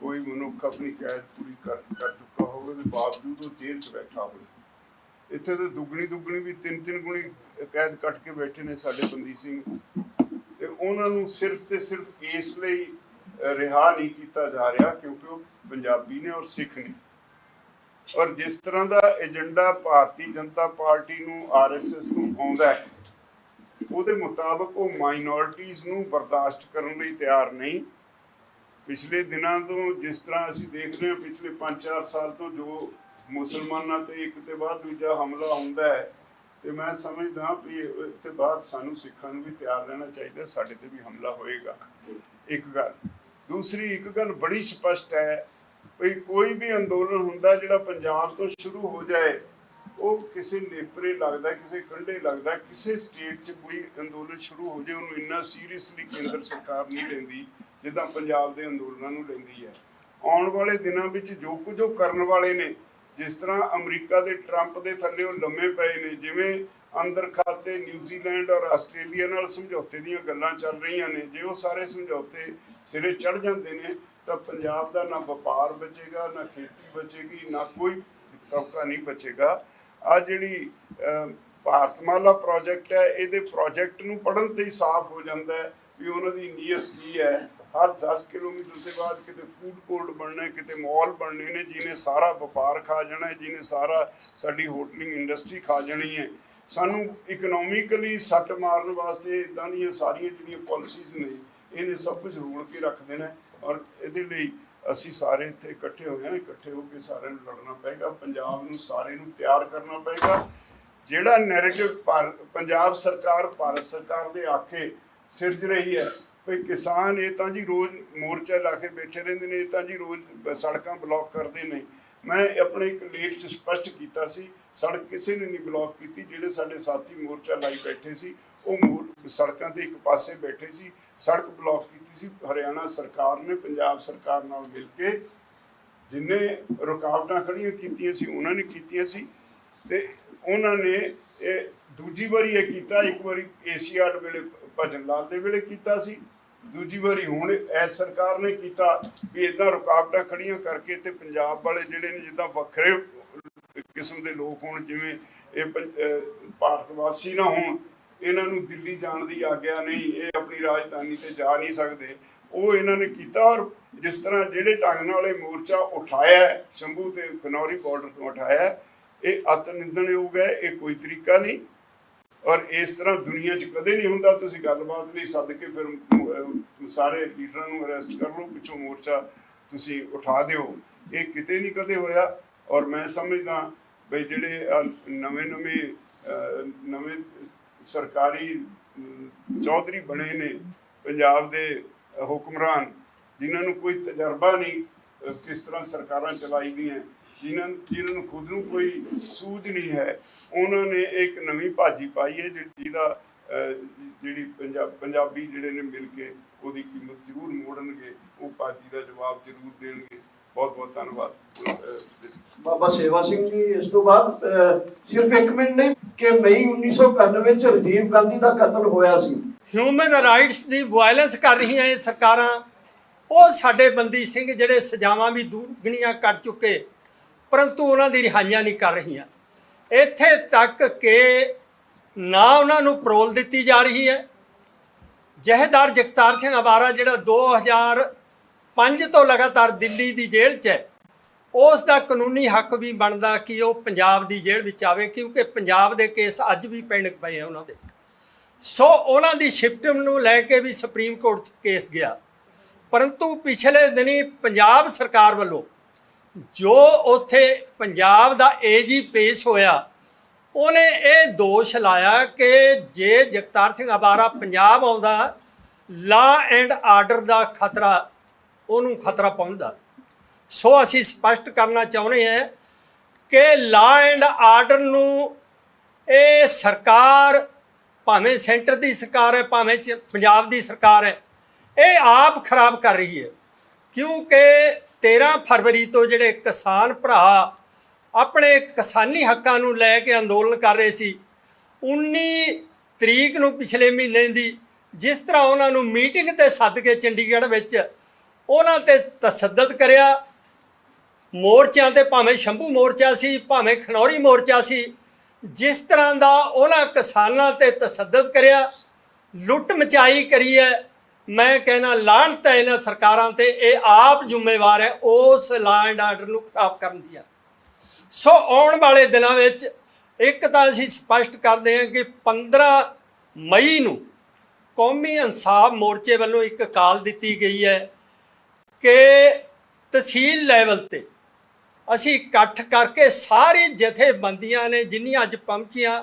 ਕੋਈ ਮਨੁੱਖ ਆਪਣੀ ਕੈਦ ਪੂਰੀ ਕਰ ਕਰ ਚੁੱਕਾ ਹੋਵੇ ਤੇ ਬਾਵਜੂਦ ਉਹ ਜੇਲ੍ਹ 'ਚ ਬੈਠਾ ਹੋਵੇ। ਇੱਥੇ ਤਾਂ ਦੁੱਗਣੀ ਦੁੱਗਣੀ ਵੀ ਤਿੰਨ ਤਿੰਨ ਗੁਣੀ ਕੈਦ ਕੱਟ ਕੇ ਬੈਠੇ ਨੇ ਸਾਡੇ ਬੰਦੀ ਸਿੰਘ। ਤੇ ਉਹਨਾਂ ਨੂੰ ਸਿਰਫ ਤੇ ਸਿਰਫ ਇਸ ਲਈ ਰਿਹਾ ਨਹੀਂ ਕੀਤਾ ਜਾ ਰਿਹਾ ਕਿਉਂਕਿ ਉਹ ਪੰਜਾਬੀ ਨੇ ਔਰ ਸਿੱਖ ਨੇ। ਔਰ ਜਿਸ ਤਰ੍ਹਾਂ ਦਾ ਏਜੰਡਾ ਭਾਰਤੀ ਜਨਤਾ ਪਾਰਟੀ ਨੂੰ ਆਰਐਸਐਸ ਨੂੰ ਆਉਂਦਾ ਹੈ, ਉਹਦੇ ਮੁਤਾਬਕ ਉਹ ਮਾਈਨੋਰਿਟੀਜ਼ ਨੂੰ ਬਰਦਾਸ਼ਤ ਕਰਨ ਲਈ ਤਿਆਰ ਨਹੀਂ। ਪਿਛਲੇ ਦਿਨਾਂ ਤੋਂ ਜਿਸ ਤਰ੍ਹਾਂ ਅਸੀਂ ਦੇਖ ਰਹੇ ਹਾਂ, ਪਿਛਲੇ 5-4 ਸਾਲ ਤੋਂ ਜੋ ਮੁਸਲਮਾਨਾਂ ਤੇ ਇੱਕ ਤੇ ਬਾਅਦ ਦੂਜਾ ਹਮਲਾ ਹੁੰਦਾ ਹੈ, ਤੇ ਮੈਂ ਸਮਝਦਾ ਵੀ ਤੇ ਬਾਅਦ ਸਾਨੂੰ ਸਿੱਖਾਂ ਨੂੰ ਵੀ ਤਿਆਰ ਰਹਿਣਾ ਚਾਹੀਦਾ, ਸਾਡੇ ਤੇ ਵੀ ਹਮਲਾ ਹੋਏਗਾ। ਇੱਕ ਗੱਲ। ਦੂਸਰੀ ਇੱਕ ਗੱਲ ਬੜੀ ਸਪਸ਼ਟ ਹੈ ਵੀ ਕੋਈ ਵੀ ਅੰਦੋਲਨ ਹੁੰਦਾ ਜਿਹੜਾ ਪੰਜਾਬ ਤੋਂ ਸ਼ੁਰੂ ਹੋ ਜਾਏ, ਉਹ ਕਿਸੇ ਨੇਪਰੇ ਲੱਗਦਾ, ਕਿਸੇ ਕੰਢੇ ਲੱਗਦਾ, ਕਿਸੇ ਸਟੇਟ 'ਚ ਕੋਈ ਅੰਦੋਲਨ ਸ਼ੁਰੂ ਹੋ ਜਾਏ, ਉਹਨੂੰ ਇੰਨਾ ਸੀਰੀਅਸਲੀ ਕੇਂਦਰ ਸਰਕਾਰ ਨਹੀਂ ਲੈਂਦੀ ਜਿੱਦਾਂ ਪੰਜਾਬ ਦੇ ਅੰਦੋਲਨਾਂ ਨੂੰ ਲੈਂਦੀ ਹੈ। ਆਉਣ ਵਾਲੇ ਦਿਨਾਂ ਵਿੱਚ ਜੋ ਕੁਝ ਉਹ ਕਰਨ ਵਾਲੇ ਨੇ, ਜਿਸ ਤਰ੍ਹਾਂ ਅਮਰੀਕਾ ਦੇ ਟਰੰਪ ਦੇ ਥੱਲੇ ਉਹ ਲੰਮੇ ਪਏ ਨੇ, ਜਿਵੇਂ ਅੰਦਰ ਖਾਤੇ ਨਿਊਜ਼ੀਲੈਂਡ ਔਰ ਆਸਟ੍ਰੇਲੀਆ ਨਾਲ ਸਮਝੌਤੇ ਦੀਆਂ ਗੱਲਾਂ ਚੱਲ ਰਹੀਆਂ ਨੇ। ਜੇ ਉਹ ਸਾਰੇ ਸਮਝੌਤੇ ਸਿਰੇ ਚੜ ਜਾਂਦੇ ਨੇ, ਤਾਂ ਪੰਜਾਬ ਦਾ ਨਾ ਵਪਾਰ ਬਚੇਗਾ, ਨਾ ਖੇਤੀ ਬਚੇਗੀ, ਨਾ ਕੋਈ ਤਬਕਾ ਨਹੀਂ ਬਚੇਗਾ। ਆ ਜਿਹੜੀ ਭਾਰਤਮਾਲਾ ਪ੍ਰੋਜੈਕਟ ਹੈ, ਇਹਦੇ ਪ੍ਰੋਜੈਕਟ ਨੂੰ ਪੜਨ ਤੇ ਹੀ ਸਾਫ਼ ਹੋ ਜਾਂਦਾ ਹੈ ਵੀ ਉਹਨਾਂ ਦੀ ਨੀਅਤ ਕੀ ਹੈ। ਹਰ 10 ਕਿਲੋਮੀਟਰ ਦੇ ਬਾਅਦ ਕਿਤੇ ਫੂਡ ਕੋਰਟ ਬਣਨਾ, ਕਿਤੇ ਮਾਲ ਬਣਨੇ ਨੇ, ਜਿਹਨੇ ਸਾਰਾ ਵਪਾਰ ਖਾ ਜਾਣਾ ਜਿਹਨੇ ਸਾਰਾ ਸਾਡੀ ਹੋਟਲਿੰਗ ਇੰਡਸਟਰੀ ਖਾ ਜਾਣੀ ਹੈ। ਸਾਨੂੰ ਇਕਨੋਮਿਕਲੀ ਸੱਟ ਮਾਰਨ ਵਾਸਤੇ ਇਦਾਂ ਦੀਆਂ ਸਾਰੀਆਂ ਜਿਹੜੀਆਂ ਪਾਲਿਸੀਜ਼ ਨੇ, ਇਹਨੇ ਸਭ ਕੁਝ ਰੋਲ ਕੇ ਰੱਖ ਦੇਣਾ ਔਰ ਇਹਦੇ ਲਈ ਅਸੀਂ ਸਾਰੇ ਇੱਥੇ ਇਕੱਠੇ ਹੋਏ ਹਾਂ, ਇਕੱਠੇ ਹੋ ਕੇ ਸਾਰਿਆਂ ਨੂੰ ਲੜਨਾ ਪਏਗਾ, ਪੰਜਾਬ ਨੂੰ ਸਾਰੇ ਨੂੰ ਤਿਆਰ ਕਰਨਾ ਪਏਗਾ। ਜਿਹੜਾ ਨੈਰੇਟਿਵ ਪੰਜਾਬ ਸਰਕਾਰ, ਭਾਰਤ ਸਰਕਾਰ ਦੇ ਆਖੇ ਸਿਰਜ ਰਹੀ ਹੈ ਵੀ ਕਿਸਾਨ ਇਹ ਤਾਂ ਜੀ ਰੋਜ਼ ਮੋਰਚਾ ਲਾ ਕੇ ਬੈਠੇ ਰਹਿੰਦੇ ਨੇ, ਇਹ ਤਾਂ ਜੀ ਰੋਜ਼ ਸੜਕਾਂ ਬਲੌਕ ਕਰਦੇ ਨੇ ਮੈਂ ਆਪਣੇ ਇੱਕ ਲੇਖ 'ਚ ਸਪਸ਼ਟ ਕੀਤਾ ਸੀ, ਸੜਕ ਕਿਸੇ ਨੇ ਨਹੀਂ ਬਲੌਕ ਕੀਤੀ, ਜਿਹੜੇ ਸਾਡੇ ਸਾਥੀ ਮੋਰਚਾ ਲਾਈ ਬੈਠੇ ਸੀ, ਉਹ ਮੋਰ, ਸੜਕਾਂ ਤੇ ਇੱਕ ਪਾਸੇ ਬੈਠੇ ਸੀ, ਸੜਕ ਬਲੌਕ ਕੀਤੀ ਸੀ, ਹਰਿਆਣਾ ਸਰਕਾਰ ਨੇ, ਪੰਜਾਬ ਸਰਕਾਰ ਨਾਲ ਮਿਲ ਕੇ ਜਿੰਨੇ ਰੁਕਾਵਟਾਂ ਖੜੀਆਂ ਕੀਤੀਆਂ ਸੀ, ਉਹਨਾਂ ਨੇ ਕੀਤੀਆਂ ਸੀ ਤੇ ਉਹਨਾਂ ਨੇ ਇਹ ਦੂਜੀ ਵਾਰੀ ਇਹ ਕੀਤਾ, ਇੱਕ ਵਾਰੀ ਏਸੀਆਡ ਵੇਲੇ ਭਜਨ ਲਾਲ ਦੇ ਵੇਲੇ ਕੀਤਾ ਸੀ। ਦੂਜੀ ਵਾਰੀ ਹੁਣ ਇਸ ਸਰਕਾਰ ਨੇ ਕੀਤਾ ਵੀ ਇਦਾਂ ਰੁਕਾਵਟਾਂ ਖੜੀਆਂ ਕਰਕੇ ਤੇ ਪੰਜਾਬ ਵਾਲੇ ਜਿਹੜੇ ਨੇ ਜਿੱਦਾਂ ਵੱਖਰੇ ਕਿਸਮ ਦੇ ਲੋਕ ਹੋਣ, ਜਿਵੇਂ ਇਹ ਪੰ- ਭਾਰਤ ਵਾਸੀ ਨਾ ਹੋਣ, ਇਹਨਾਂ ਨੂੰ ਦਿੱਲੀ ਜਾਣ ਦੀ ਆਗਿਆ ਨਹੀਂ, ਇਹ ਆਪਣੀ ਰਾਜਧਾਨੀ ਤੇ ਜਾ ਨਹੀਂ ਸਕਦੇ। ਉਹ ਇਹਨਾਂ ਨੇ ਕੀਤਾ ਔਰ ਜਿਸ ਤਰ੍ਹਾਂ ਜਿਹੜੇ ਢੰਗ ਨਾਲ ਇਹ ਮੋਰਚਾ ਉਠਾਇਆ ਸ਼ੰਭੂ ਤੇ ਖਨੌਰੀ ਬਾਰਡਰ ਤੋਂ ਉਠਾਇਆ ਇਹ ਅਤ ਨਿੰਦਣਯੋਗ ਹੈ, ਇਹ ਕੋਈ ਤਰੀਕਾ ਨਹੀਂ। ਔਰ ਇਸ ਤਰ੍ਹਾਂ ਦੁਨੀਆ 'ਚ ਕਦੇ ਨਹੀਂ ਹੁੰਦਾ ਤੁਸੀਂ ਗੱਲਬਾਤ ਲਈ ਸੱਦ ਕੇ ਫਿਰ ਸਾਰੇ ਲੀਡਰਾਂ ਨੂੰ ਅਰੈਸਟ ਕਰ ਲਓ, ਪਿੱਛੋਂ ਮੋਰਚਾ ਤੁਸੀਂ ਉਠਾ ਦਿਓ। ਇਹ ਕਿਤੇ ਨਹੀਂ ਕਦੇ ਹੋਇਆ ਔਰ ਮੈਂ ਸਮਝਦਾ ਵੀ ਜਿਹੜੇ ਨਵੇਂ ਨਵੇਂ ਨਵੇਂ ਸਰਕਾਰੀ ਚੌਧਰੀ ਬਣੇ ਨੇ ਪੰਜਾਬ ਦੇ ਹੁਕਮਰਾਨ, ਜਿਨ੍ਹਾਂ ਨੂੰ ਕੋਈ ਤਜਰਬਾ ਨਹੀਂ ਕਿਸ ਤਰ੍ਹਾਂ ਸਰਕਾਰਾਂ ਚਲਾਈ ਦੀਆਂ। ਜਿਨ੍ਹਾਂ ਜਿਨ੍ਹਾਂ ਨੂੰ ਖੁਦ ਨੂੰ ਕੋਈ ਸੂਝ ਨਹੀਂ ਹੈ ਉਹਨਾਂ ਨੇ ਇੱਕ ਨਵੀਂ ਭਾਜੀ ਪਾਈ ਹੈ ਜਿਹਦਾ ਜਿਹੜੀ ਪੰਜਾਬ ਪੰਜਾਬੀ ਜਿਹੜੇ ਨੇ ਮਿਲ ਕੇ ਉਹਦੀ ਕੀਮਤ ਜ਼ਰੂਰ ਮੋੜਨਗੇ ਉਹ ਭਾਜੀ ਦਾ ਜਵਾਬ ਜ਼ਰੂਰ ਦੇਣਗੇ। ਬਹੁਤ ਬਹੁਤ ਧੰਨਵਾਦ। ਬਾਬਾ ਸੇਵਾ ਸਿੰਘ ਜੀ ਇਸ ਤੋਂ ਬਾਅਦ ਸਿਰਫ ਇੱਕ ਮਿੰਟ ਨਹੀਂ ਕਿ ਮਈ 1991 ਚ ਰਾਜੀਵ ਗਾਂਧੀ ਦਾ ਕਤਲ ਹੋਇਆ ਸੀ। ਹਿਊਮਨ ਰਾਈਟਸ ਦੀ ਵਾਇਲੈਂਸ ਕਰ ਰਹੀਆਂ ਇਹ ਸਰਕਾਰਾਂ ਉਹ ਸਾਡੇ ਬੰਦੀ ਸਿੰਘ ਜਿਹੜੇ ਸਜ਼ਾਵਾਂ ਵੀ ਦੁੱਗਣੀਆਂ ਕੱਟ ਚੁੱਕੇ ਪਰੰਤੂ ਉਹਨਾਂ ਦੀ ਰਿਹਾਈਆਂ ਨਹੀਂ ਕਰ ਰਹੀਆਂ। ਇੱਥੇ ਤੱਕ ਕਿ ਨਾ ਉਹਨਾਂ ਨੂੰ ਪਰੋਲ ਦਿੱਤੀ ਜਾ ਰਹੀ ਹੈ। ਜਹੇਦਾਰ ਜਗਤਾਰ ਸਿੰਘ ਅਵਾਰਾ, ਜਿਹੜਾ 2005 ਤੋਂ ਲਗਾਤਾਰ ਦਿੱਲੀ ਦੀ ਜੇਲ੍ਹ 'ਚ ਹੈ, ਉਸ ਦਾ ਕਾਨੂੰਨੀ ਹੱਕ ਵੀ ਬਣਦਾ ਕਿ ਉਹ ਪੰਜਾਬ ਦੀ ਜੇਲ੍ਹ ਵਿੱਚ ਆਵੇ, ਕਿਉਂਕਿ ਪੰਜਾਬ ਦੇ ਕੇਸ ਅੱਜ ਵੀ ਪੈਂਡ ਪਏ ਆ ਉਹਨਾਂ ਦੇ। ਸੋ ਉਹਨਾਂ ਦੀ ਸ਼ਿਫਟ ਨੂੰ ਲੈ ਕੇ ਵੀ ਸੁਪਰੀਮ ਕੋਰਟ 'ਚ ਕੇਸ ਗਿਆ। ਪਰੰਤੂ ਪਿਛਲੇ ਦਿਨੀ ਪੰਜਾਬ ਸਰਕਾਰ ਵੱਲੋਂ ਜੋ ਉੱਥੇ ਪੰਜਾਬ ਦਾ ਏਜੀ ਪੇਸ਼ ਹੋਇਆ, ਉਹਨੇ ਇਹ ਦੋਸ਼ ਲਾਇਆ ਕਿ ਜੇ ਜਗਤਾਰ ਸਿੰਘ ਅਬਾਰਾ ਪੰਜਾਬ ਆਉਂਦਾ ਲਾ ਐਂਡ ਆਰਡਰ ਦਾ ਖਤਰਾ, ਉਹਨੂੰ ਖਤਰਾ ਪਹੁੰਚਦਾ। ਸੋ ਅਸੀਂ ਸਪਸ਼ਟ ਕਰਨਾ ਚਾਹੁੰਦੇ ਹਾਂ ਕਿ ਲਾ ਐਂਡ ਆਰਡਰ ਨੂੰ ਇਹ ਸਰਕਾਰ, ਭਾਵੇਂ ਸੈਂਟਰ ਦੀ ਸਰਕਾਰ ਹੈ, ਭਾਵੇਂ ਚ- ਪੰਜਾਬ ਦੀ ਸਰਕਾਰ ਹੈ, ਇਹ ਆਪ ਖਰਾਬ ਕਰ ਰਹੀ ਹੈ। ਕਿਉਂਕਿ 13 ਫਰਵਰੀ ਤੋਂ ਜਿਹੜੇ ਕਿਸਾਨ ਭਰਾ ਆਪਣੇ ਕਿਸਾਨੀ ਹੱਕਾਂ ਨੂੰ ਲੈ ਕੇ ਅੰਦੋਲਨ ਕਰ ਰਹੇ ਸੀ 19 ਤਰੀਕ ਨੂੰ ਪਿਛਲੇ ਮਹੀਨੇ ਦੀ ਜਿਸ ਤਰ੍ਹਾਂ ਉਹਨਾਂ ਨੂੰ ਮੀਟਿੰਗ ਤੇ ਸੱਦ ਕੇ ਚੰਡੀਗੜ੍ਹ ਵਿੱਚ ਉਹਨਾਂ ਤੇ ਤਸੱਦਦ ਕਰਿਆ, ਮੋਰਚਿਆਂ ਤੇ ਭਾਵੇਂ ਸ਼ੰਭੂ ਮੋਰਚਾ ਸੀ, ਭਾਵੇਂ ਖਨੌਰੀ ਮੋਰਚਾ ਸੀ, ਜਿਸ ਤਰ੍ਹਾਂ ਦਾ ਉਹਨਾਂ ਕਿਸਾਨਾਂ ਤੇ ਤਸੱਦਦ ਕਰਿਆ, ਲੁੱਟ ਮਚਾਈ ਕਰੀ ਹੈ ਮੈਂ ਕਹਿਣਾ, ਲਾਹਨਤ ਹੈ ਇਹਨਾਂ ਸਰਕਾਰਾਂ ਤੇ, ਇਹ ਆਪ ਜ਼ਿੰਮੇਵਾਰ ਹੈ, ਉਸ ਲਾ ਐਂਡ ਆਰਡਰ ਨੂੰ ਖਰਾਬ ਕਰਨ ਦੀਆਂ ਸੋ ਆਉਣ ਵਾਲੇ ਦਿਨਾਂ ਵਿੱਚ ਇੱਕ ਤਾਂ ਅਸੀਂ ਸਪਸ਼ਟ ਕਰਦੇ ਹਾਂ ਕਿ 15 ਮਈ ਨੂੰ ਕੌਮੀ ਇਨਸਾਫ ਮੋਰਚੇ ਵੱਲੋਂ ਇੱਕ ਕਾਲ ਦਿੱਤੀ ਗਈ ਹੈ ਕਿ ਤਹਿਸੀਲ ਲੈਵਲ ਤੇ ਅਸੀਂ ਇਕੱਠ ਕਰਕੇ ਸਾਰੇ ਜਥੇਬੰਦੀਆਂ ਨੇ ਜਿੰਨੀਆਂ ਅੱਜ ਪਹੁੰਚੀਆਂ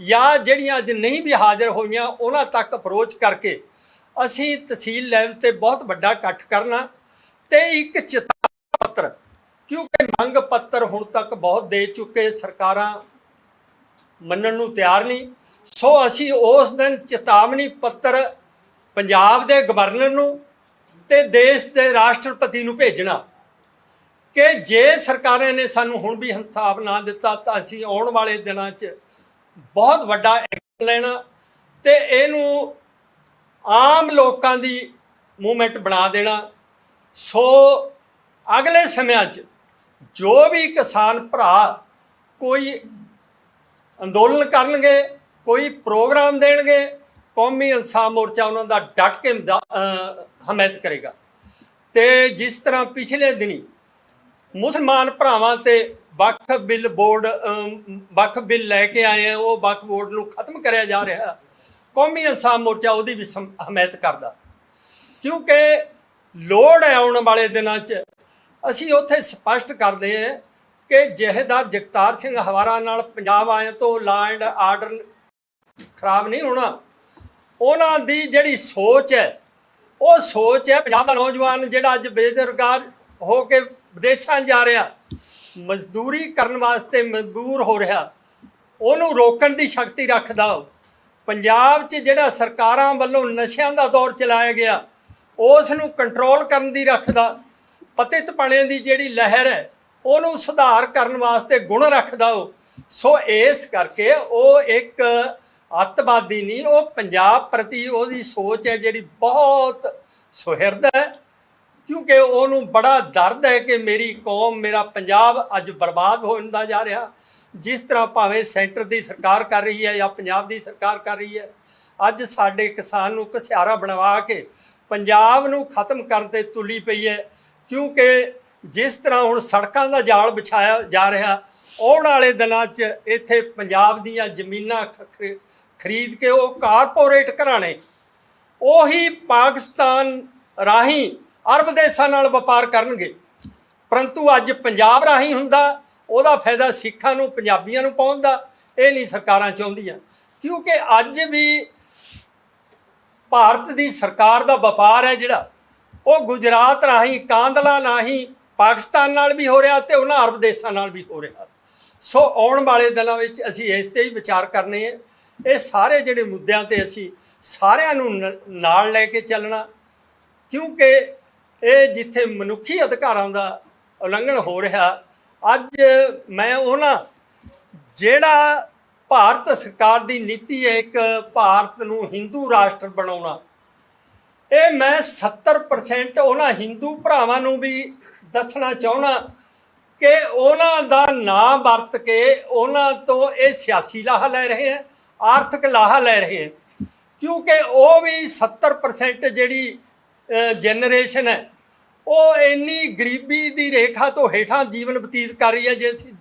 ਜਾਂ ਜਿਹੜੀਆਂ ਅੱਜ ਨਹੀਂ ਵੀ ਹਾਜ਼ਰ ਹੋਈਆਂ, ਉਹਨਾਂ ਤੱਕ ਅਪਰੋਚ ਕਰਕੇ ਅਸੀਂ ਤਹਿਸੀਲ ਲੈਵਲ ਤੇ ਬਹੁਤ ਵੱਡਾ ਇਕੱਠ ਕਰਨਾ ਤੇ ਇੱਕ ਚਿਤਾ ਪੱਤਰ, ਕਿਉਂਕਿ ਮੰਗ ਪੱਤਰ ਹੁਣ ਤੱਕ ਬਹੁਤ ਦੇ ਚੁੱਕੇ, ਸਰਕਾਰਾਂ ਮੰਨਣ ਨੂੰ ਤਿਆਰ ਨਹੀਂ। ਸੋ ਅਸੀਂ ਉਸ ਦਿਨ ਚੇਤਾਵਨੀ ਪੱਤਰ ਪੰਜਾਬ ਦੇ ਗਵਰਨਰ ਨੂੰ ਤੇ ਦੇਸ਼ ਦੇ ਰਾਸ਼ਟਰਪਤੀ ਨੂੰ ਭੇਜਣਾ ਕਿ ਜੇ ਸਰਕਾਰਾਂ ਨੇ ਸਾਨੂੰ ਹੁਣ ਵੀ ਇਨਸਾਫ ਨਾ ਦਿੱਤਾ ਤਾਂ ਅਸੀਂ ਆਉਣ ਵਾਲੇ ਦਿਨਾਂ 'ਚ ਬਹੁਤ ਵੱਡਾ ਐਕਸ਼ਨ ਲੈਣਾ ਤੇ ਇਹਨੂੰ ਆਮ ਲੋਕਾਂ ਦੀ ਮੂਵਮੈਂਟ ਬਣਾ ਦੇਣਾ। ਸੋ ਅਗਲੇ ਸਮਿਆਂ 'ਚ ਜੋ ਵੀ ਕਿਸਾਨ ਭਰਾ ਕੋਈ ਅੰਦੋਲਨ ਕਰਨਗੇ ਕੋਈ ਪ੍ਰੋਗਰਾਮ ਦੇਣਗੇ ਕੌਮੀ ਇਨਸਾਫ ਮੋਰਚਾ ਉਹਨਾਂ ਦਾ ਡਟ ਕੇ ਮਦਾ- ਹਮਾਇਤ ਕਰੇਗਾ। ਤੇ ਜਿਸ ਤਰ੍ਹਾਂ ਪਿਛਲੇ ਦਿਨੀ ਮੁਸਲਮਾਨ ਭਰਾਵਾਂ ਤੇ ਵਕਫ ਬਿੱਲ ਬੋਰਡ ਅਮ, ਵਕਫ ਬਿੱਲ ਲੈ ਕੇ ਆਏ ਆ ਉਹ ਵਕਫ ਬੋਰਡ ਨੂੰ ਖਤਮ ਕਰਿਆ ਜਾ ਰਿਹਾ। ਕੌਮੀ ਇਨਸਾਫ ਮੋਰਚਾ ਉਹਦੀ ਵੀ ਸਮ- ਹਮਾਇਤ ਕਰਦਾ। ਕਿਉਂਕਿ ਲੋੜ ਹੈ ਆਉਣ ਵਾਲੇ ਦਿਨਾਂ 'ਚ, ਅਸੀਂ ਉੱਥੇ ਸਪਸ਼ਟ ਕਰਦੇ ਹਾਂ ਕਿ ਜਹੇਦਾਰ ਜਗਤਾਰ ਸਿੰਘ ਹਵਾਰਾ ਨਾਲ ਪੰਜਾਬ ਆਏ ਤੋਂ ਲਾ ਐਂਡ ਆਰਡਰ ਖਰਾਬ ਨਹੀਂ ਹੋਣਾ। ਉਹਨਾਂ ਦੀ ਜਿਹੜੀ ਸੋਚ ਹੈ, ਉਹ ਸੋਚ ਹੈ ਪੰਜਾਬ ਦਾ ਨੌਜਵਾਨ ਜਿਹੜਾ ਅੱਜ ਬੇਰੁਜ਼ਗਾਰ ਹੋ ਕੇ ਵਿਦੇਸ਼ਾਂ ਜਾ ਰਿਹਾ, ਮਜ਼ਦੂਰੀ ਕਰਨ ਵਾਸਤੇ ਮਜਬੂਰ ਹੋ ਰਿਹਾ। ਉਹਨੂੰ ਰੋਕਣ ਦੀ ਸ਼ਕਤੀ ਰੱਖਦਾ ਉਹ। ਪੰਜਾਬ 'ਚ ਜਿਹੜਾ ਸਰਕਾਰਾਂ ਵੱਲੋਂ ਨਸ਼ਿਆਂ ਦਾ ਦੌਰ ਚਲਾਇਆ ਗਿਆ, ਉਸ ਨੂੰ ਕੰਟਰੋਲ ਕਰਨ ਦੀ ਰੱਖਦਾ ਪਤਿਤ ਪਣੇ ਦੀ ਜਿਹੜੀ ਲਹਿਰ ਹੈ, ਉਹਨੂੰ ਸੁਧਾਰ ਕਰਨ ਵਾਸਤੇ ਗੁਣ ਰੱਖਦਾ ਉਹ। ਸੋ ਇਸ ਕਰਕੇ ਉਹ ਇੱਕ ਅੱਤਵਾਦੀ ਨਹੀਂ, ਉਹ ਪੰਜਾਬ ਪ੍ਰਤੀ ਉਹਦੀ ਸੋਚ ਹੈ ਜਿਹੜੀ ਬਹੁਤ ਸੁਹਿਰਦ ਹੈ। ਕਿਉਂਕਿ ਉਹਨੂੰ ਬੜਾ ਦਰਦ ਹੈ ਕਿ ਮੇਰੀ ਕੌਮ, ਮੇਰਾ ਪੰਜਾਬ ਅੱਜ ਬਰਬਾਦ ਹੁੰਦਾ ਜਾ ਰਿਹਾ। ਜਿਸ ਤਰ੍ਹਾਂ ਭਾਵੇਂ ਸੈਂਟਰ ਦੀ ਸਰਕਾਰ ਕਰ ਰਹੀ ਹੈ ਜਾਂ ਪੰਜਾਬ ਦੀ ਸਰਕਾਰ ਕਰ ਰਹੀ ਹੈ, ਅੱਜ ਸਾਡੇ ਕਿਸਾਨ ਨੂੰ ਘਸਿਆਰਾ ਬਣਵਾ ਕੇ ਪੰਜਾਬ ਨੂੰ ਖਤਮ ਕਰਨ ਤੇ ਤੁਲੀ ਪਈ ਹੈ। ਕਿਉਂਕਿ ਜਿਸ ਤਰ੍ਹਾਂ ਹੁਣ ਸੜਕਾਂ ਦਾ ਜਾਲ ਵਿਛਾਇਆ ਜਾ ਰਿਹਾ, ਆਉਣ ਵਾਲੇ ਦਿਨਾਂ 'ਚ ਇੱਥੇ ਪੰਜਾਬ ਦੀਆਂ ਜ਼ਮੀਨਾਂ ਖ- ਖਰੀ- ਖਰੀਦ ਕੇ ਉਹ ਕਾਰਪੋਰੇਟ ਘਰਾਣੇ, ਉਹੀ ਪਾਕਿਸਤਾਨ ਰਾਹੀਂ ਅਰਬ ਦੇਸ਼ਾਂ ਨਾਲ ਵਪਾਰ ਕਰਨਗੇ। ਪਰੰਤੂ ਅੱਜ ਪੰਜਾਬ ਰਾਹੀਂ ਹੁੰਦਾ, ਉਹਦਾ ਫਾਇਦਾ ਸਿੱਖਾਂ ਨੂੰ, ਪੰਜਾਬੀਆਂ ਨੂੰ ਪਹੁੰਚਦਾ ਇਹ ਨਹੀਂ ਸਰਕਾਰਾਂ ਚਾਹੁੰਦੀਆਂ। ਕਿਉਂਕਿ ਅੱਜ ਵੀ ਭਾਰਤ ਦੀ ਸਰਕਾਰ ਦਾ ਵਪਾਰ ਹੈ ਜਿਹੜਾ, ਉਹ ਗੁਜਰਾਤ ਰਾਹੀਂ, ਕਾਂਦਲਾ ਰਾਹੀਂ, ਪਾਕਿਸਤਾਨ ਨਾਲ ਵੀ ਹੋ ਰਿਹਾ ਤੇ ਉਹਨਾਂ ਅਰਬ ਦੇਸ਼ਾਂ ਨਾਲ ਵੀ ਹੋ ਰਿਹਾ। ਸੋ ਆਉਣ ਵਾਲੇ ਦਿਨਾਂ ਵਿੱਚ ਅਸੀਂ ਇਸ ਤੇ ਹੀ ਵਿਚਾਰ ਕਰਨੇ ਹੈ। ਇਹ ਸਾਰੇ ਜਿਹੜੇ ਮੁੱਦਿਆਂ ਤੇ ਅਸੀਂ ਸਾਰਿਆਂ ਨੂੰ ਨ- ਨਾਲ ਲੈ ਕੇ ਚੱਲਣਾ, ਕਿਉਂਕਿ ਇਹ ਜਿੱਥੇ ਮਨੁੱਖੀ ਅਧਿਕਾਰਾਂ ਦਾ ਉਲੰਘਣ ਹੋ ਰਿਹਾ, ਅੱਜ ਮੈਂ ਉਹਨਾਂ, ਜਿਹੜਾ ਭਾਰਤ ਸਰਕਾਰ ਦੀ ਨੀਤੀ ਹੈ ਇੱਕ ਭਾਰਤ ਨੂੰ ਹਿੰਦੂ ਰਾਸ਼ਟਰ ਬਣਾਉਣਾ, ਇਹ ਮੈਂ 70% ਉਹਨਾਂ ਹਿੰਦੂ ਭਰਾਵਾਂ ਨੂੰ ਵੀ ਦੱਸਣਾ ਚਾਹੁੰਦਾ ਕਿ ਉਹਨਾਂ ਦਾ ਨਾਂ ਵਰਤ ਕੇ ਉਹਨਾਂ ਤੋਂ ਇਹ ਸਿਆਸੀ ਲਾਹਾ ਲੈ ਰਹੇ ਹੈ, ਆਰਥਿਕ ਲਾਹਾ ਲੈ ਰਹੇ ਹੈ, ਕਿਉਂਕਿ ਉਹ ਵੀ 70% ਜਿਹੜੀ ਜਨਰੇਸ਼ਨ ਹੈ ਉਹ ਇੰਨੀ ਗਰੀਬੀ ਦੀ ਰੇਖਾ ਤੋਂ ਹੇਠਾਂ ਜੀਵਨ ਬਤੀਤ ਕਰ ਰਹੀ ਹੈ ਜੇ ਅਸੀਂ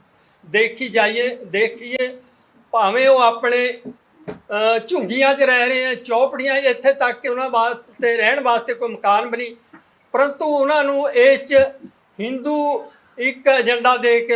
ਦੇਖੀ ਜਾਈਏ, ਦੇਖੀਏ, ਭਾਵੇਂ ਉਹ ਆਪਣੇ ਝੁੰਗੀਆਂ 'ਚ ਰਹਿ ਰਹੇ ਆ ਚੌਪੜੀਆਂ ਇੱਥੇ ਤੱਕ ਕਿ ਉਹਨਾਂ ਵਾਸਤੇ, ਰਹਿਣ ਵਾਸਤੇ ਕੋਈ ਮਕਾਨ ਬਣੀ ਪਰੰਤੂ ਉਹਨਾਂ ਨੂੰ ਇਸ 'ਚ ਹਿੰਦੂ ਇੱਕ ਏਜੰਡਾ ਦੇ ਕੇ